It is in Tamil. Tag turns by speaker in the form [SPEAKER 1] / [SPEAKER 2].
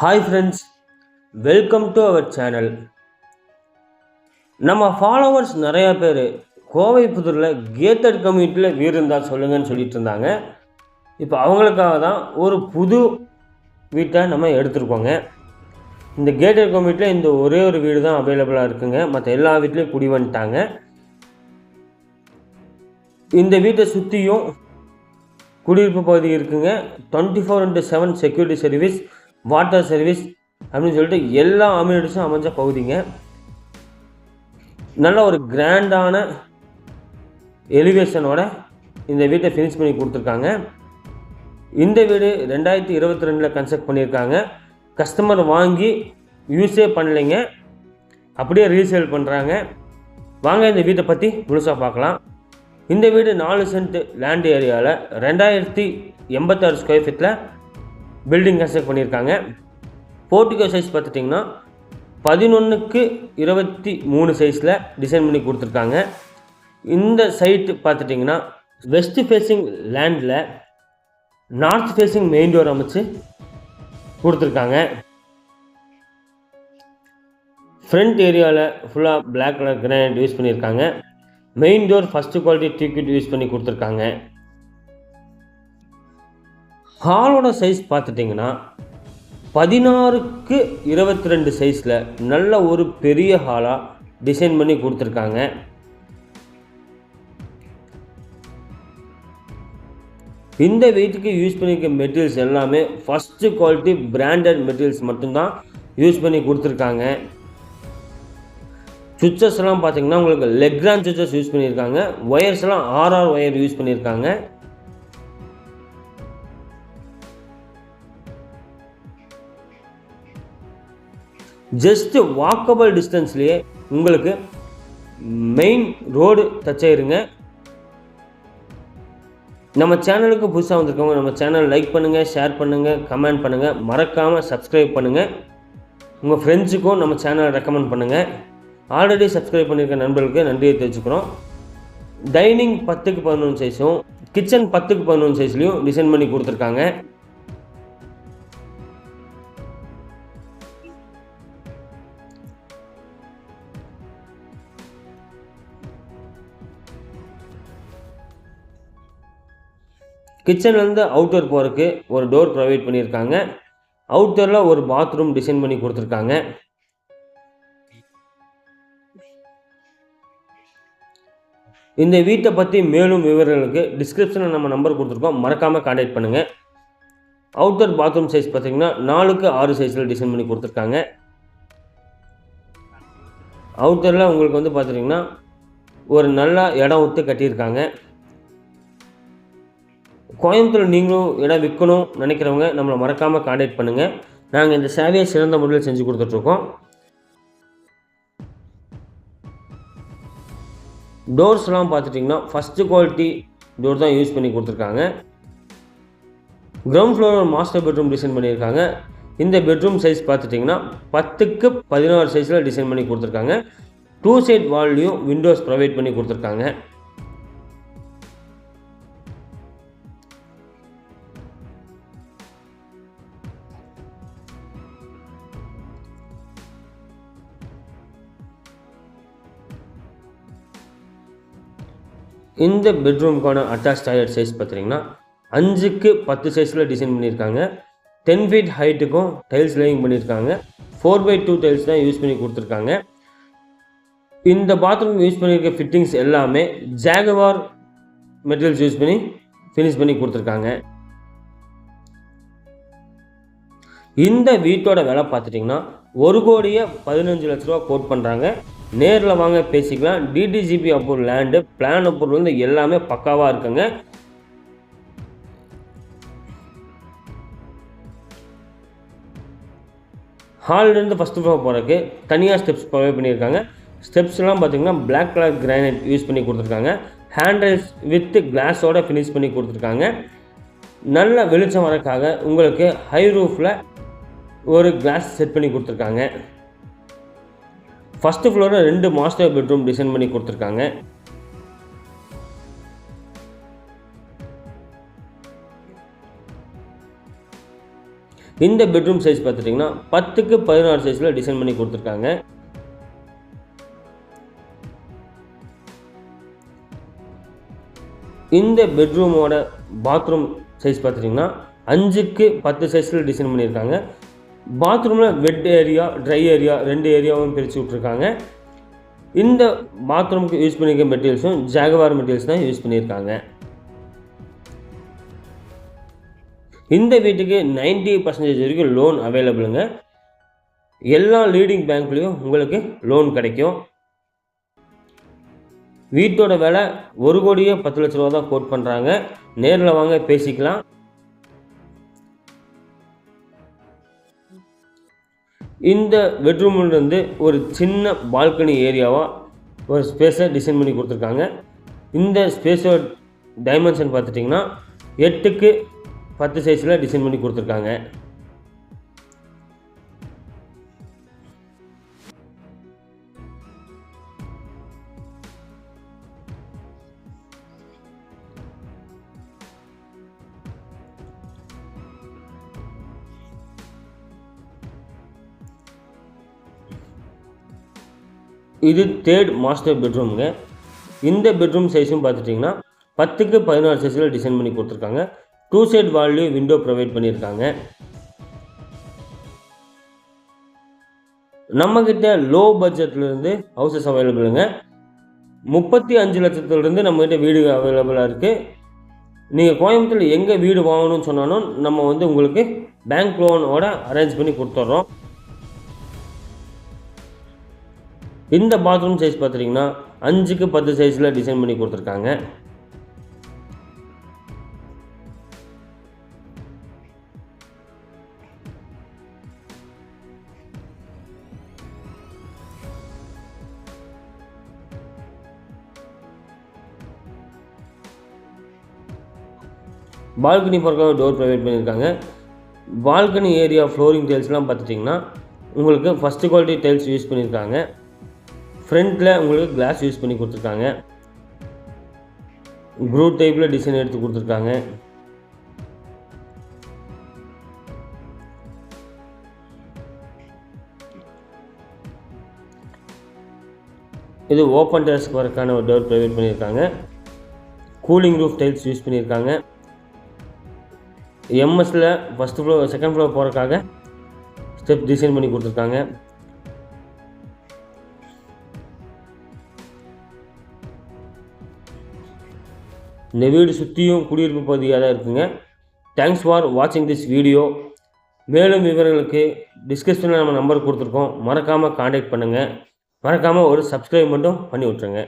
[SPEAKER 1] Hi friends welcome to our channel நம்ம ஃபாலோவர்ஸ் நிறையா பேர் கோவை புதூரில் கேட்டட் கம்யூனிட்டியில் வீடு இருந்தால் சொல்லுங்கன்னு சொல்லிட்டு இருந்தாங்க. இப்போ அவங்களுக்காக தான் ஒரு புது வீட்டை நம்ம எடுத்திருக்கோங்க. இந்த கேட்டட் கம்யூனிட்டியில் இந்த ஒரே ஒரு வீடு தான் அவைலபிளாக இருக்குங்க. மற்ற எல்லா வீட்லேயும் குடி வந்துட்டாங்க. இந்த வீட்டை சுற்றியும் குடியிருப்பு பகுதி இருக்குங்க. Twenty four into seven security service water service அப்படின்னு சொல்லிட்டு எல்லா அமினிட்டிஸும் அமைஞ்ச பகுதிங்க. நல்ல ஒரு கிராண்டான எலிவேஷனோட இந்த வீட்டை ஃபினிஷ் பண்ணி கொடுத்துருக்காங்க. இந்த வீடு ரெண்டாயிரத்தி இருபத்தி ரெண்டில் கன்ஸ்ட்ரக்ட் பண்ணியிருக்காங்க. கஸ்டமர் வாங்கி யூஸே பண்ணலைங்க. அப்படியே ரீசேல் பண்ணுறாங்க வாங்க இந்த வீட்டை பற்றி முழுசாக பார்க்கலாம். இந்த வீடு நாலு சென்ட் லேண்ட் ஏரியாவில் ரெண்டாயிரத்தி எண்பத்தாறு ஸ்கொயர் ஃபீட்டில் பில்டிங் கன்ஸ்ட்ரக்ட் பண்ணியிருக்காங்க. போர்ட்டிகோ சைஸ் பார்த்துட்டிங்கன்னா பதினொன்றுக்கு இருபத்தி மூணு சைஸில் டிசைன் பண்ணி கொடுத்துருக்காங்க. இந்த சைட்டு பார்த்துட்டிங்கன்னா வெஸ்ட் ஃபேஸிங் லேண்டில் நார்த் ஃபேஸிங் மெயின் டோர் அமைச்சு கொடுத்துருக்காங்க. ஃப்ரண்ட் ஏரியாவில் ஃபுல்லாக பிளாக் கலர் கிரானைட் யூஸ் பண்ணியிருக்காங்க. Main door first quality ticket use பண்ணி கொடுத்துருக்காங்க. ஹாலோட சைஸ் பார்த்துட்டிங்கன்னா பதினாறுக்கு இருபத்தி ரெண்டு சைஸில் நல்ல ஒரு பெரிய ஹாலாக டிசைன் பண்ணி கொடுத்துருக்காங்க. இந்த வெயிட்டுக்கு யூஸ் பண்ணிக்க மெட்டீரியல்ஸ் எல்லாமே ஃபஸ்ட்டு குவாலிட்டி பிராண்டட் மெட்டீரியல்ஸ் மட்டும்தான் யூஸ் பண்ணி கொடுத்துருக்காங்க. சுவிச்சஸ்லாம் பார்த்திங்கன்னா உங்களுக்கு லெக்ரான் சுவிச்சஸ் யூஸ் பண்ணியிருக்காங்க ஒயர்ஸ்லாம் ஆர்ஆர் ஒயர் யூஸ் பண்ணியிருக்காங்க ஜஸ்ட்டு வாக்கபிள் டிஸ்டன்ஸ்லேயே உங்களுக்கு மெயின் ரோடு டச் ஆயிருங்க. நம்ம சேனலுக்கு புதுசாக வந்திருக்கவங்க நம்ம சேனல் லைக் பண்ணுங்கள் ஷேர் பண்ணுங்கள் கமெண்ட் பண்ணுங்கள் மறக்காமல் சப்ஸ்கிரைப் பண்ணுங்கள் உங்கள் ஃப்ரெண்ட்ஸுக்கும் நம்ம சேனலை ரெக்கமெண்ட் பண்ணுங்கள் ஆல்ரெடி சப்ஸ்கிரைப் பண்ணியிருக்க நண்பர்களுக்கு நன்றியை தெரிவிச்சுக்கிறோம். டைனிங் பத்துக்கு பதினொன்று சைஸும் கிச்சன் பத்துக்கு பதினொன்று சைஸ்லையும் டிசைன் பண்ணி கொடுத்துருக்காங்க. கிச்சன்லேருந்து அவுட்டர் போகிறதுக்கு ஒரு டோர் ப்ரொவைட் பண்ணியிருக்காங்க. அவுட்டரில் ஒரு பாத்ரூம் டிசைன் பண்ணி கொடுத்துருக்காங்க. இந்த வீட்டை பற்றி மேலும் விவரங்களுக்கு டிஸ்கிரிப்ஷனில் நம்ம நம்பர் கொடுத்துருக்கோம். மறக்காமல் கான்டாக்ட் பண்ணுங்கள் அவுட்டர் பாத்ரூம் சைஸ் பார்த்தீங்கன்னா நாலுக்கு ஆறு சைஸில் டிசைன் பண்ணி கொடுத்துருக்காங்க. அவுட்டரில் உங்களுக்கு வந்து பார்த்துட்டிங்கன்னா ஒரு நல்ல இடம் விட்டு கட்டியிருக்காங்க. கோயம்புத்தூர் நீங்களும் இடம் விற்கணும் நினைக்கிறவங்க நம்மளை மறக்காமல் காண்டாக்ட் பண்ணுங்கள் நாங்கள் இந்த சேவையை சிறந்த முறையில் செஞ்சு கொடுத்துட்ருக்கோம். டோர்ஸ்லாம் பார்த்துட்டிங்கன்னா ஃபஸ்ட்டு குவாலிட்டி டோர் தான் யூஸ் பண்ணி கொடுத்துருக்காங்க. Ground floor master bedroom design பண்ணியிருக்காங்க. இந்த பெட்ரூம் சைஸ் பார்த்துட்டிங்கன்னா பத்துக்கு பதினாறு சைஸில் டிசைன் பண்ணி கொடுத்துருக்காங்க. டூ சைட் வால்லையும் விண்டோஸ் ப்ரொவைட் பண்ணி கொடுத்துருக்காங்க. இந்த பெட்ரூமுக்கான அட்டாச் டாய்லெட் சைஸ் பார்த்தீங்கன்னா அஞ்சுக்கு பத்து சைஸில் டிசைன் பண்ணியிருக்காங்க. டென் ஃபீட் ஹைட்டுக்கும் டைல்ஸ் லேயிங் பண்ணியிருக்காங்க. ஃபோர் பை டூ டைல்ஸ் தான் யூஸ் பண்ணி கொடுத்துருக்காங்க. இந்த பாத்ரூம் யூஸ் பண்ணியிருக்க ஃபிட்டிங்ஸ் எல்லாமே ஜாகவார் மெட்டீரியல்ஸ் யூஸ் பண்ணி ஃபினிஷ் பண்ணி கொடுத்துருக்காங்க. இந்த வீட்டோட விலை பார்த்துட்டிங்கன்னா ஒரு கோடியே பதினஞ்சு லட்ச ரூபா கோட் பண்ணுறாங்க நேரில் வாங்க பேசிக்கலாம். DTGP approve land plan approval வந்து எல்லாமே பக்காவாக இருக்குங்க. ஹால்லேருந்து ஃபஸ்ட்டு ஃப்ளோர் போகிறதுக்கு தனியாக ஸ்டெப்ஸ் ப்ரொவைட் பண்ணியிருக்காங்க. ஸ்டெப்ஸ்லாம் பார்த்தீங்கன்னா பிளாக் கலர் கிரானைட் யூஸ் பண்ணி கொடுத்துருக்காங்க. ஹேண்டில்ஸ் வித் கிளாஸோட ஃபினிஷ் பண்ணி கொடுத்துருக்காங்க. நல்ல வெளிச்சம் வரக்காக உங்களுக்கு ஹை ரூஃபில் ஒரு கிளாஸ் செட் பண்ணி கொடுத்துருக்காங்க. ஃபஸ்ட்டு ஃப்ளோரில் ரெண்டு மாஸ்டர் பெட்ரூம் டிசைன் பண்ணி கொடுத்துருக்காங்க. இந்த பெட்ரூம் சைஸ் பார்த்துட்டிங்கன்னா பத்துக்கு பதினாறு சைஸில் டிசைன் பண்ணி கொடுத்துருக்காங்க. இந்த பெட்ரூமோட பாத்ரூம் சைஸ் பார்த்துட்டிங்கன்னா அஞ்சுக்கு பத்து சைஸில் டிசைன் பண்ணியிருக்காங்க. பாத்ரூமில் வெட் ஏரியா ட்ரை ஏரியா ரெண்டு ஏரியாவும் பிரித்து விட்ருக்காங்க இந்த பாத்ரூமுக்கு யூஸ் பண்ணியிருக்க மெட்டீரியல்ஸும் ஜாகவார் மெட்டீரியல்ஸ் தான் யூஸ் பண்ணியிருக்காங்க இந்த வீட்டுக்கு நைன்டி பர்சன்டேஜ் வரைக்கும் லோன் அவைலபிளுங்க எல்லா லீடிங் பேங்க்லேயும் உங்களுக்கு லோன் கிடைக்கும். வீட்டோட விலை ஒரு கோடியே பத்து லட்ச ரூபா தான் கோட் பண்ணுறாங்க நேரில் வாங்க பேசிக்கலாம். இந்த பெட்ரூம்லேருந்து ஒரு சின்ன பால்கனி ஏரியாவாக ஒரு ஸ்பேஸை டிசைன் பண்ணி கொடுத்துருக்காங்க. இந்த ஸ்பேஸோட டைமென்ஷன் பார்த்துட்டிங்கன்னா எட்டுக்கு பத்து சைஸில் டிசைன் பண்ணி கொடுத்துருக்காங்க. இது தேர்ட் மாஸ்டர் பெட்ரூமுங்க இந்த பெட்ரூம் சைஸும் பார்த்துட்டிங்கன்னா பத்துக்கு பதினாறு சைஸில் டிசைன் பண்ணி கொடுத்துருக்காங்க. டூ சைட் வால்லையும் விண்டோ ப்ரொவைட் பண்ணியிருக்காங்க. நம்மக்கிட்ட லோ பட்ஜெட்லேருந்து ஹவுசஸ் அவைலபிளுங்க முப்பத்தி அஞ்சு லட்சத்துலேருந்து நம்மக்கிட்ட வீடு அவைலபிளாக இருக்குது நீங்கள் கோயம்புத்தூரில் எங்கே வீடு வாங்கணும்னு சொன்னாலும் நம்ம வந்து உங்களுக்கு பேங்க் லோனோட அரேஞ்ச் பண்ணி கொடுத்துட்றோம் இந்த பாத்ரூம் சைஸ் பார்த்துட்டிங்கன்னா அஞ்சுக்கு பத்து சைஸில் டிசைன் பண்ணி கொடுத்துருக்காங்க. பால்கனி போகிறக்காக டோர் ப்ரொவைட் பண்ணியிருக்காங்க. பால்கனி ஏரியா ஃப்ளோரிங் டைல்ஸ்லாம் பார்த்துட்டிங்கன்னா உங்களுக்கு ஃபஸ்ட்டு குவாலிட்டி டைல்ஸ் யூஸ் பண்ணியிருக்காங்க. ஃப்ரண்ட்டில் உங்களுக்கு கிளாஸ் யூஸ் பண்ணி கொடுத்துருக்காங்க. குரூ டைப்பில் டிசைன் எடுத்து கொடுத்துருக்காங்க. இது ஓப்பன் டெஸ்க் ஒர்க்கான ஒரு டோர் ப்ரொவைட் பண்ணியிருக்காங்க. கூலிங் ரூஃப் டைல்ஸ் யூஸ் பண்ணியிருக்காங்க. எம்எஸில் ஃபஸ்ட்டு ஃப்ளோர் செகண்ட் ஃப்ளோர் போகிறக்காக ஸ்டெப் டிசைன் பண்ணி கொடுத்துருக்காங்க. இந்த வீடு சுற்றியும் குடியிருப்பு பகுதியாக தான் இருக்குங்க. தேங்க்ஸ் ஃபார் வாட்சிங் திஸ் வீடியோ மேலும் விவரங்களுக்கு டிஸ்கிரிப்ஷனில் நம்ம நம்பர் கொடுத்துருக்கோம். மறக்காமல் காண்டாக்ட் பண்ணுங்கள் மறக்காமல் ஒரு சப்ஸ்கிரைப் மட்டும் பண்ணி விட்ருங்க